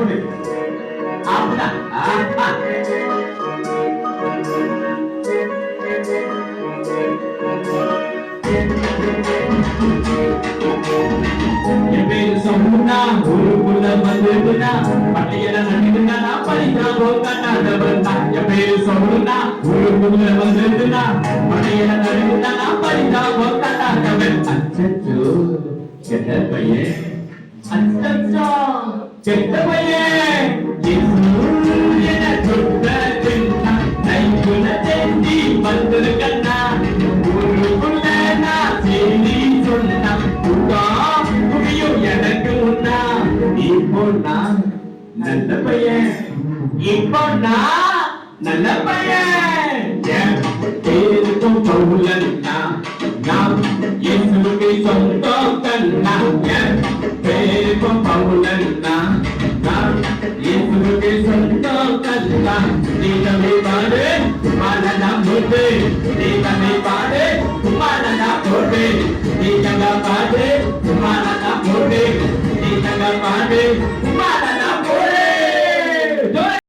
போடு அப்படிதான் ஆமா. என் பேரு சொன்னா ஊருக்குள்ள வந்துட்டுனா பள்ளியில நடிக்குன்னா நான் படித்தா போக்காட்டாதவன் என் பேரு சொன்னா ஊருக்குள்ள வந்துட்டுனா பள்ளியில நடிக்குன்னா நான் படித்தா போக்காட்டாதவன் அச்சச்சோ கெட்ட பையன்? அச்சச்சோ. கெட்ட பையன். என ஊருக்குள்ள நான் செய்தி சொன்னா கூட்டம் எனக்கு முன்னா இப்போ நான் நல்ல பையன். இப்போ நான் நல்ல பையன். பேருக்கும் பவுலன்னா நான். இயேசுவுக்கு சொந்தம் கண்ணா. பேருக்கும் பவுலன்னா நீ தம்மை பாடு மனதா போட்டு நீ தம்மை பாடு மனதா போட்டு நீ தங்க பாடு மனதா